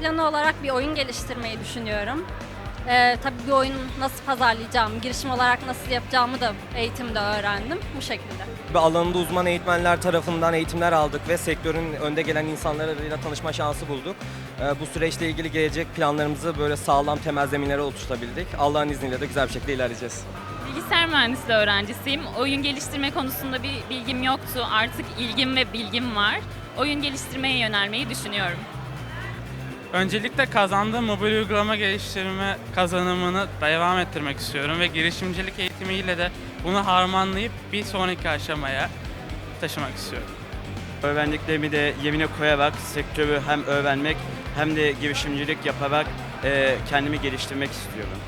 planı olarak bir oyun geliştirmeyi düşünüyorum. Ee, tabii bir oyun nasıl pazarlayacağımı, girişim olarak nasıl yapacağımı da eğitimde öğrendim bu şekilde. Ve alanında uzman eğitmenler tarafından eğitimler aldık ve sektörün önde gelen insanlarıyla tanışma şansı bulduk. Ee, Bu süreçle ilgili gelecek planlarımızı böyle sağlam temel zeminlere oturtabildik. Allah'ın izniyle de güzel bir şekilde ilerleyeceğiz. Bilgisayar mühendisliği öğrencisiyim. Oyun geliştirme konusunda bir bilgim yoktu. Artık ilgim ve bilgim var. Oyun geliştirmeye yönelmeyi düşünüyorum. Öncelikle kazandığım mobil uygulama geliştirme kazanımını devam ettirmek istiyorum ve girişimcilik eğitimiyle de bunu harmanlayıp bir sonraki aşamaya taşımak istiyorum. Öğrendiklerimi de yerine koyarak sektörü hem öğrenmek hem de girişimcilik yaparak kendimi geliştirmek istiyorum.